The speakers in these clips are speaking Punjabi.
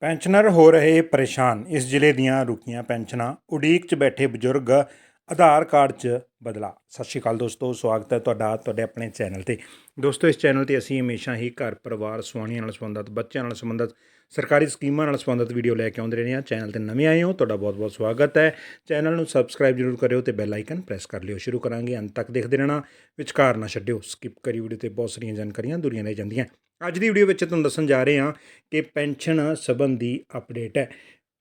ਪੈਨਸ਼ਨਰ ਹੋ ਰਹੇ ਪਰੇਸ਼ਾਨ। ਇਸ ਜ਼ਿਲ੍ਹੇ ਦੀਆਂ ਰੁਕੀਆਂ ਪੈਨਸ਼ਨਾਂ, ਉਡੀਕ 'ਚ ਬੈਠੇ ਬਜ਼ੁਰਗ, ਆਧਾਰ ਕਾਰਡ 'ਚ ਬਦਲਾ ਸਤਿ ਸ਼੍ਰੀ ਅਕਾਲ ਦੋਸਤੋ, ਸਵਾਗਤ ਹੈ ਤੁਹਾਡਾ, ਤੁਹਾਡੇ ਆਪਣੇ ਚੈਨਲ ਤੇ। ਦੋਸਤੋ, ਇਸ ਚੈਨਲ ਤੇ ਅਸੀਂ ਹਮੇਸ਼ਾ ਹੀ ਘਰ ਪਰਿਵਾਰ, ਸੁਆਣੀਆਂ ਨਾਲ ਸੰਬੰਧਿਤ, ਬੱਚਿਆਂ ਨਾਲ ਸੰਬੰਧਿਤ, ਸਰਕਾਰੀ ਸਕੀਮਾਂ ਨਾਲ ਸੰਬੰਧਿਤ ਵੀਡੀਓ ਲੈ ਕੇ ਆਉਂਦੇ ਰਹਿੰਦੇ ਹਾਂ। ਚੈਨਲ ਤੇ ਨਵੇਂ ਆਏ ਹੋ, ਤੁਹਾਡਾ ਬਹੁਤ-ਬਹੁਤ ਸਵਾਗਤ ਹੈ। ਚੈਨਲ ਨੂੰ ਸਬਸਕ੍ਰਾਈਬ ਜ਼ਰੂਰ ਕਰਿਓ ਤੇ ਬੈਲ ਆਈਕਨ ਪ੍ਰੈਸ ਕਰ ਲਿਓ। ਸ਼ੁਰੂ ਕਰਾਂਗੇ, ਅੰਤ ਤੱਕ ਦੇਖਦੇ ਰਹਿਣਾ। ਵਿਚਕਾਰ ਨਾ ਛੱਡਿਓ, ਸਕਿਪ ਕਰੀ ਵੀਡੀਓ ਤੇ ਬਹੁਤ ਸਾਰੀਆਂ ਜਾਣਕਾਰੀਆਂ ਦੂਰੀਆਂ ਰਹਿ ਜਾਂਦੀਆਂ। ਅੱਜ ਦੀ ਵੀਡੀਓ ਵਿੱਚ ਤੁਹਾਨੂੰ ਦੱਸਣ ਜਾ ਰਹੇ ਹਾਂ ਕਿ ਪੈਨਸ਼ਨ ਸੰਬੰਧੀ ਅਪਡੇਟ ਹੈ।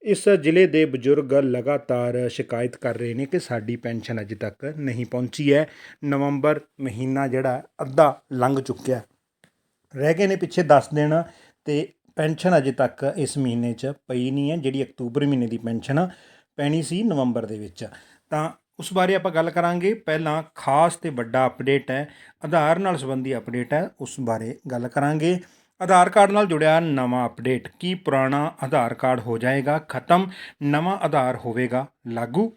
ਇਸ ਜ਼ਿਲ੍ਹੇ ਦੇ ਬਜ਼ੁਰਗ ਲਗਾਤਾਰ ਸ਼ਿਕਾਇਤ ਕਰ ਰਹੇ ਨੇ ਕਿ ਸਾਡੀ ਪੈਨਸ਼ਨ ਅਜੇ ਤੱਕ ਨਹੀਂ ਪਹੁੰਚੀ ਹੈ। ਨਵੰਬਰ ਮਹੀਨਾ ਜਿਹੜਾ ਅੱਧਾ ਲੰਘ ਚੁੱਕਿਆ ਰਹਿ ਗਏ ਨੇ ਪਿੱਛੇ 10 ਦਿਨ ਤੇ ਪੈਨਸ਼ਨ ਅਜੇ ਤੱਕ ਇਸ ਮਹੀਨੇ 'ਚ ਪਈ ਨਹੀਂ ਹੈ, ਜਿਹੜੀ ਅਕਤੂਬਰ ਮਹੀਨੇ ਦੀ ਪੈਨਸ਼ਨ ਪੈਣੀ ਸੀ ਨਵੰਬਰ ਦੇ ਵਿੱਚ। ਤਾਂ ਉਸ ਬਾਰੇ ਆਪਾਂ ਗੱਲ ਕਰਾਂਗੇ। ਪਹਿਲਾਂ ਖਾਸ ਤੇ ਵੱਡਾ ਅਪਡੇਟ ਹੈ, ਆਧਾਰ ਨਾਲ ਸੰਬੰਧੀ ਅਪਡੇਟ ਹੈ, ਉਸ ਬਾਰੇ ਗੱਲ ਕਰਾਂਗੇ। ਆਧਾਰ ਕਾਰਡ ਨਾਲ ਜੁੜਿਆ ਨਵਾਂ ਅਪਡੇਟ ਕੀ ਪੁਰਾਣਾ ਆਧਾਰ ਕਾਰਡ ਹੋ ਜਾਏਗਾ, ਖਤਮ ਨਵਾਂ ਆਧਾਰ ਹੋਵੇਗਾ, ਲਾਗੂ।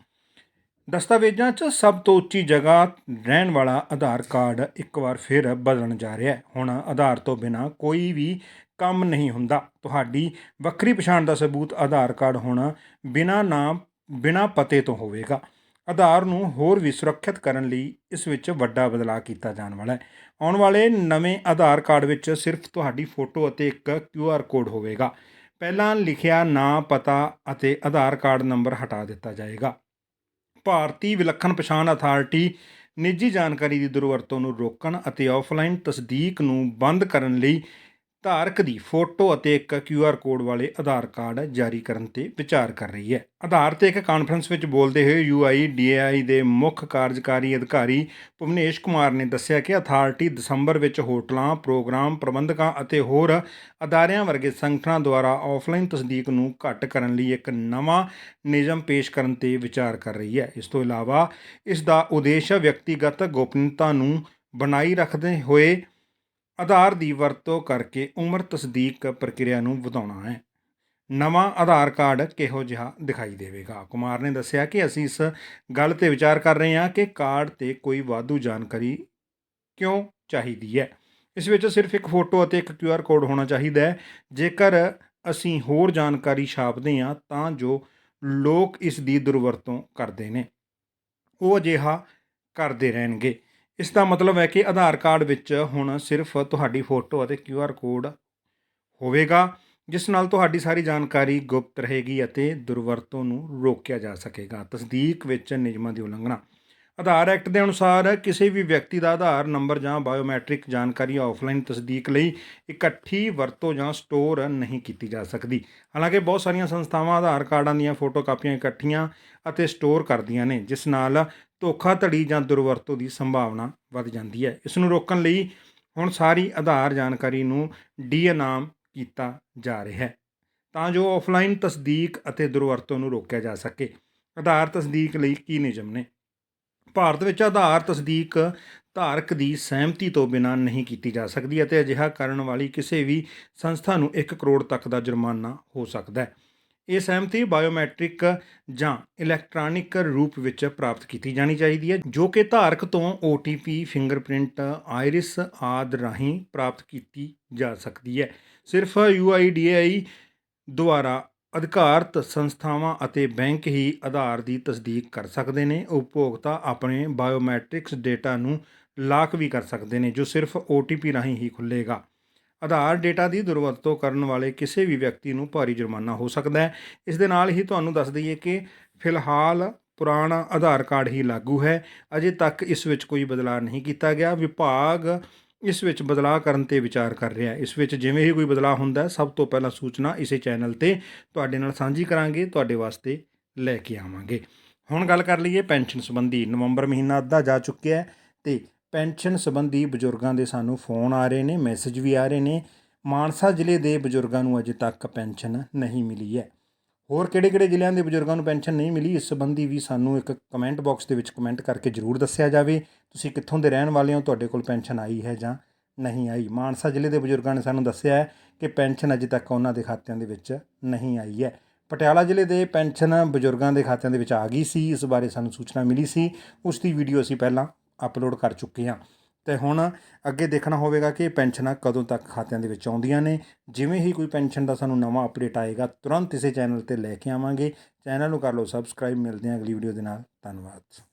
ਦਸਤਾਵੇਜ਼ਾਂ 'ਚ ਸਭ ਤੋਂ ਉੱਚੀ ਜਗ੍ਹਾ ਰਹਿਣ ਵਾਲਾ ਆਧਾਰ ਕਾਰਡ ਇੱਕ ਵਾਰ ਫਿਰ ਬਦਲਣ ਜਾ ਰਿਹਾ ਹੈ। ਹੁਣ ਆਧਾਰ ਤੋਂ ਬਿਨਾ ਕੋਈ ਵੀ ਕੰਮ ਨਹੀਂ ਹੁੰਦਾ। ਤੁਹਾਡੀ ਵੱਖਰੀ ਪਛਾਣ ਦਾ ਸਬੂਤ ਆਧਾਰ ਕਾਰਡ ਹੋਣਾ ਬਿਨਾ ਨਾਮ, ਬਿਨਾ ਪਤੇ ਤੋਂ ਹੋਵੇਗਾ। ਆਧਾਰ ਨੂੰ ਹੋਰ ਵੀ ਸੁਰੱਖਿਅਤ ਕਰਨ ਲਈ ਇਸ ਵਿੱਚ ਵੱਡਾ ਬਦਲਾਅ ਕੀਤਾ ਜਾਣ ਵਾਲਾ ਹੈ। ਆਉਣ ਵਾਲੇ ਨਵੇਂ ਆਧਾਰ ਕਾਰਡ ਵਿੱਚ ਸਿਰਫ ਤੁਹਾਡੀ ਫੋਟੋ ਅਤੇ ਇੱਕ ਕਿਊ ਆਰ ਕੋਡ ਹੋਵੇਗਾ। ਪਹਿਲਾਂ ਲਿਖਿਆ ਨਾਂ, ਪਤਾ ਅਤੇ ਆਧਾਰ ਕਾਰਡ ਨੰਬਰ ਹਟਾ ਦਿੱਤਾ ਜਾਏਗਾ। ਭਾਰਤੀ ਵਿਲੱਖਣ ਪਛਾਣ ਅਥਾਰਟੀ ਨਿੱਜੀ ਜਾਣਕਾਰੀ ਦੀ ਦੁਰਵਰਤੋਂ ਨੂੰ ਰੋਕਣ ਅਤੇ ਆਫਲਾਈਨ ਤਸਦੀਕ ਨੂੰ ਬੰਦ ਕਰਨ ਲਈ ਧਾਰਕ ਦੀ ਫੋਟੋ ਅਤੇ ਇੱਕ ਕਿਊ ਆਰ ਕੋਡ ਵਾਲੇ ਆਧਾਰ ਕਾਰਡ ਜਾਰੀ ਕਰਨ ਤੇ ਵਿਚਾਰ ਕਰ ਰਹੀ ਹੈ। ਆਧਾਰ ਤੇ ਇੱਕ ਕਾਨਫਰੰਸ ਵਿੱਚ ਬੋਲਦੇ ਹੋਏ ਯੂਆਈ ਡੀਏਆਈ ਦੇ ਮੁੱਖ ਕਾਰਜਕਾਰੀ ਅਧਿਕਾਰੀ ਭੁਵਨੇਸ਼ ਕੁਮਾਰ ਨੇ ਦੱਸਿਆ ਕਿ ਅਥਾਰਟੀ ਦਸੰਬਰ ਵਿੱਚ ਹੋਟਲਾਂ, ਪ੍ਰੋਗਰਾਮ, ਪ੍ਰਬੰਧਕਾਂ ਅਤੇ ਹੋਰ ਅਦਾਰਿਆਂ ਵਰਗੇ ਸੰਗਠਨਾਂ ਦੁਆਰਾ ਆਫਲਾਈਨ ਤਸਦੀਕ ਨੂੰ ਘੱਟ ਕਰਨ ਲਈ ਇੱਕ ਨਵਾਂ ਨਿਯਮ ਪੇਸ਼ ਕਰਨ ਤੇ ਵਿਚਾਰ ਕਰ ਰਹੀ ਹੈ। ਇਸ ਤੋਂ ਇਲਾਵਾ ਇਸ ਦਾ ਉਦੇਸ਼ ਵਿਅਕਤੀਗਤ ਗੋਪਨੀਯਤਾ ਨੂੰ ਬਣਾਈ ਰੱਖਦੇ ਹੋਏ ਆਧਾਰ ਦੀ ਵਰਤੋਂ ਕਰਕੇ ਉਮਰ ਤਸਦੀਕ ਪ੍ਰਕਿਰਿਆ ਨੂੰ ਵਧਾਉਣਾ ਹੈ। ਨਵਾਂ ਆਧਾਰ ਕਾਰਡ ਕਿਹੋ ਜਿਹਾ ਦਿਖਾਈ ਦੇਵੇਗਾ? ਕੁਮਾਰ ਨੇ ਦੱਸਿਆ ਕਿ ਅਸੀਂ ਇਸ ਗੱਲ ਤੇ ਵਿਚਾਰ ਕਰ ਰਹੇ ਹਾਂ ਕਿ ਕਾਰਡ ਤੇ ਕੋਈ ਵਾਧੂ ਜਾਣਕਾਰੀ ਕਿਉਂ ਚਾਹੀਦੀ ਹੈ। ਇਸ ਵਿੱਚ ਸਿਰਫ ਇੱਕ ਫੋਟੋ ਅਤੇ ਇੱਕ ਕਿਊ ਆਰ ਕੋਡ ਹੋਣਾ ਚਾਹੀਦਾ ਹੈ। ਜੇਕਰ ਅਸੀਂ ਹੋਰ ਜਾਣਕਾਰੀ ਛਾਪਦੇ ਹਾਂ, ਤਾਂ ਜੋ ਲੋਕ ਇਸ ਦੀ ਦੁਰਵਰਤੋਂ ਕਰਦੇ ਨੇ। ਉਹ ਅਜਿਹਾ ਕਰਦੇ ਰਹਿਣਗੇ। ਇਸ ਦਾ ਮਤਲਬ ਹੈ ਕਿ ਆਧਾਰ ਕਾਰਡ ਵਿੱਚ ਹੁਣ ਸਿਰਫ ਤੁਹਾਡੀ ਫੋਟੋ ਅਤੇ ਕਿਊ ਆਰ ਕੋਡ ਹੋਵੇਗਾ, ਜਿਸ ਨਾਲ ਤੁਹਾਡੀ ਸਾਰੀ ਜਾਣਕਾਰੀ ਗੁਪਤ ਰਹੇਗੀ ਅਤੇ ਦੁਰਵਰਤੋਂ ਨੂੰ ਰੋਕਿਆ ਜਾ ਸਕੇਗਾ। ਤਸਦੀਕ ਵਿੱਚ ਨਿਯਮਾਂ ਦੀ ਉਲੰਘਣਾ। ਆਧਾਰ ਐਕਟ ਦੇ ਅਨੁਸਾਰ ਕਿਸੇ ਵੀ ਵਿਅਕਤੀ ਦਾ ਆਧਾਰ ਨੰਬਰ ਜਾਂ ਬਾਇਓਮੈਟ੍ਰਿਕ ਜਾਣਕਾਰੀ ਆਫਲਾਈਨ ਤਸਦੀਕ ਲਈ ਇਕੱਠੀ ਵਰਤੋਂ ਜਾਂ ਸਟੋਰ ਨਹੀਂ ਕੀਤੀ ਜਾ ਸਕਦੀ। ਹਾਲਾਂਕਿ ਬਹੁਤ ਸਾਰੀਆਂ ਸੰਸਥਾਵਾਂ ਆਧਾਰ ਕਾਰਡਾਂ ਦੀਆਂ ਫੋਟੋ ਕਾਪੀਆਂ ਇਕੱਠੀਆਂ ਅਤੇ ਸਟੋਰ ਕਰਦੀਆਂ ਨੇ, ਜਿਸ ਨਾਲ ਧੋਖਾਧੜੀ ਜਾਂ ਦੁਰਵਰਤੋਂ ਦੀ ਸੰਭਾਵਨਾ ਵੱਧ ਜਾਂਦੀ ਹੈ। ਇਸ ਨੂੰ ਰੋਕਣ ਲਈ ਹੁਣ ਸਾਰੀ ਆਧਾਰ ਜਾਣਕਾਰੀ ਨੂੰ ਡੀਐਨਾਮ ਕੀਤਾ ਜਾ ਰਿਹਾ ਹੈ ਤਾਂ ਜੋ ਆਫਲਾਈਨ ਤਸਦੀਕ ਅਤੇ ਦੁਰਵਰਤੋਂ ਨੂੰ ਰੋਕਿਆ ਜਾ ਸਕੇ। ਆਧਾਰ ਤਸਦੀਕ ਲਈ ਕੀ ਨਿਯਮ ਨੇ? ਭਾਰਤ ਵਿੱਚ ਆਧਾਰ ਤਸਦੀਕ ਧਾਰਕ ਦੀ ਸਹਿਮਤੀ ਤੋਂ ਬਿਨਾਂ ਨਹੀਂ ਕੀਤੀ ਜਾ ਸਕਦੀ ਅਤੇ ਅਜਿਹਾ ਕਰਨ ਵਾਲੀ ਕਿਸੇ ਵੀ ਸੰਸਥਾ ਨੂੰ 1 ਕਰੋੜ ਤੱਕ ਦਾ ਜੁਰਮਾਨਾ ਹੋ ਸਕਦਾ ਹੈ। ਇਹ ਸਹਿਮਤੀ ਬਾਇਓਮੈਟ੍ਰਿਕ ਜਾਂ ਇਲੈਕਟ੍ਰੋਨਿਕ ਰੂਪ ਵਿੱਚ ਪ੍ਰਾਪਤ ਕੀਤੀ ਜਾਣੀ ਚਾਹੀਦੀ ਹੈ, ਜੋ ਕਿ ਧਾਰਕ ਤੋਂ OTP ਫਿੰਗਰਪ੍ਰਿੰਟ, ਆਇਰਿਸ ਆਦ ਰਾਹੀਂ ਪ੍ਰਾਪਤ ਕੀਤੀ ਜਾ ਸਕਦੀ ਹੈ। ਸਿਰਫ UIDAI ਦੁਆਰਾ ਅਧਿਕਾਰਤ ਸੰਸਥਾਵਾਂ ਅਤੇ ਬੈਂਕ ਹੀ ਆਧਾਰ ਦੀ ਤਸਦੀਕ ਕਰ ਸਕਦੇ ਨੇ। ਉਪਭੋਗਤਾ ਆਪਣੇ ਬਾਇਓਮੈਟ੍ਰਿਕਸ ਡੇਟਾ ਨੂੰ ਲਾਕ ਵੀ ਕਰ ਸਕਦੇ ਨੇ, ਜੋ ਸਿਰਫ OTP ਰਾਹੀਂ ਹੀ ਖੁੱਲੇਗਾ ਆਧਾਰ ਡੇਟਾ ਦੀ ਦੁਰਵਰਤੋਂ ਕਰਨ ਵਾਲੇ ਕਿਸੇ ਵੀ ਵਿਅਕਤੀ ਨੂੰ ਭਾਰੀ ਜੁਰਮਾਨਾ ਹੋ ਸਕਦਾ ਹੈ। ਇਸ ਦੇ ਨਾਲ ਹੀ ਤੁਹਾਨੂੰ ਦੱਸ ਦਈਏ ਕਿ ਫਿਲਹਾਲ ਪੁਰਾਣਾ ਆਧਾਰ ਕਾਰਡ ਹੀ ਲਾਗੂ ਹੈ। ਅਜੇ ਤੱਕ ਇਸ ਵਿੱਚ ਕੋਈ ਬਦਲਾਅ ਨਹੀਂ ਕੀਤਾ ਗਿਆ। ਵਿਭਾਗ ਇਸ ਵਿੱਚ ਬਦਲਾਅ ਕਰਨ ਤੇ ਵਿਚਾਰ ਕਰ ਰਿਹਾ ਇਸ ਵਿੱਚ ਜਿਵੇਂ ਹੀ ਕੋਈ ਬਦਲਾਅ ਹੁੰਦਾ ਸਭ ਤੋਂ ਪਹਿਲਾਂ ਸੂਚਨਾ ਇਸੇ ਚੈਨਲ ਤੇ ਤੁਹਾਡੇ ਨਾਲ ਸਾਂਝੀ ਕਰਾਂਗੇ, ਤੁਹਾਡੇ ਵਾਸਤੇ ਲੈ ਕੇ ਆਵਾਂਗੇ। ਹੁਣ ਗੱਲ ਕਰ ਲਈਏ ਪੈਨਸ਼ਨ ਸੰਬੰਧੀ। ਨਵੰਬਰ ਮਹੀਨਾ ਅੱਧਾ ਜਾ ਚੁੱਕਿਆ ਹੈ ਤੇ ਪੈਨਸ਼ਨ ਸੰਬੰਧੀ ਬਜ਼ੁਰਗਾਂ ਦੇ ਸਾਨੂੰ ਫੋਨ ਆ ਰਹੇ ਨੇ, ਮੈਸੇਜ ਵੀ ਆ ਰਹੇ ਨੇ। ਮਾਨਸਾ ਜ਼ਿਲ੍ਹੇ ਦੇ ਬਜ਼ੁਰਗਾਂ ਨੂੰ ਅਜੇ ਤੱਕ ਪੈਨਸ਼ਨ ਨਹੀਂ ਮਿਲੀ ਹੈ। ਹੋਰ ਕਿਹੜੇ-ਕਿਹੜੇ ਜ਼ਿਲ੍ਹਿਆਂ ਦੇ ਬਜ਼ੁਰਗਾਂ ਨੂੰ ਪੈਨਸ਼ਨ ਨਹੀਂ ਮਿਲੀ, ਇਸ ਸੰਬੰਧੀ ਵੀ ਸਾਨੂੰ ਇੱਕ ਕਮੈਂਟ ਬਾਕਸ ਦੇ ਵਿੱਚ ਕਮੈਂਟ ਕਰਕੇ ਜਰੂਰ ਦੱਸਿਆ ਜਾਵੇ। ਤੁਸੀਂ ਕਿੱਥੋਂ ਦੇ ਰਹਿਣ ਵਾਲੇ ਹੋ? ਤੁਹਾਡੇ ਕੋਲ ਪੈਨਸ਼ਨ ਆਈ ਹੈ ਜਾਂ ਨਹੀਂ ਆਈ? ਮਾਨਸਾ ਜ਼ਿਲ੍ਹੇ ਦੇ ਬਜ਼ੁਰਗਾਂ ਨੇ ਸਾਨੂੰ ਦੱਸਿਆ ਹੈ ਕਿ ਪੈਨਸ਼ਨ ਅਜੇ ਤੱਕ ਉਹਨਾਂ ਦੇ ਖਾਤਿਆਂ ਦੇ ਵਿੱਚ ਨਹੀਂ ਆਈ ਹੈ। ਪਟਿਆਲਾ ਜ਼ਿਲ੍ਹੇ ਦੇ ਪੈਨਸ਼ਨ ਬਜ਼ੁਰਗਾਂ ਦੇ ਖਾਤਿਆਂ ਦੇ ਵਿੱਚ ਆ ਗਈ ਸੀ। ਇਸ ਬਾਰੇ ਸਾਨੂੰ ਸੂਚਨਾ ਮਿਲੀ ਸੀ। ਉਸ ਦੀ ਵੀਡੀਓ ਅਸੀਂ ਪਹਿਲਾਂ ਅਪਲੋਡ ਕਰ ਚੁੱਕੇ ਹਾਂ। ਤੇ ਹੁਣ ਅੱਗੇ ਦੇਖਣਾ ਹੋਵੇਗਾ ਕਿ ਪੈਨਸ਼ਨਾਂ ਕਦੋਂ ਤੱਕ ਖਾਤਿਆਂ ਦੇ ਵਿੱਚ ਆਉਂਦੀਆਂ ਨੇ। ਜਿਵੇਂ ਹੀ ਕੋਈ ਪੈਨਸ਼ਨ ਦਾ ਸਾਨੂੰ ਨਵਾਂ ਅਪਡੇਟ ਆਏਗਾ, ਤੁਰੰਤ ਇਸੇ ਚੈਨਲ ਤੇ ਲੈ ਕੇ ਆਵਾਂਗੇ। ਚੈਨਲ ਨੂੰ ਕਰ ਲਓ ਸਬਸਕ੍ਰਾਈਬ। ਮਿਲਦੇ ਹਾਂ ਅਗਲੀ ਵੀਡੀਓ ਦੇ ਨਾਲ। ਧੰਨਵਾਦ।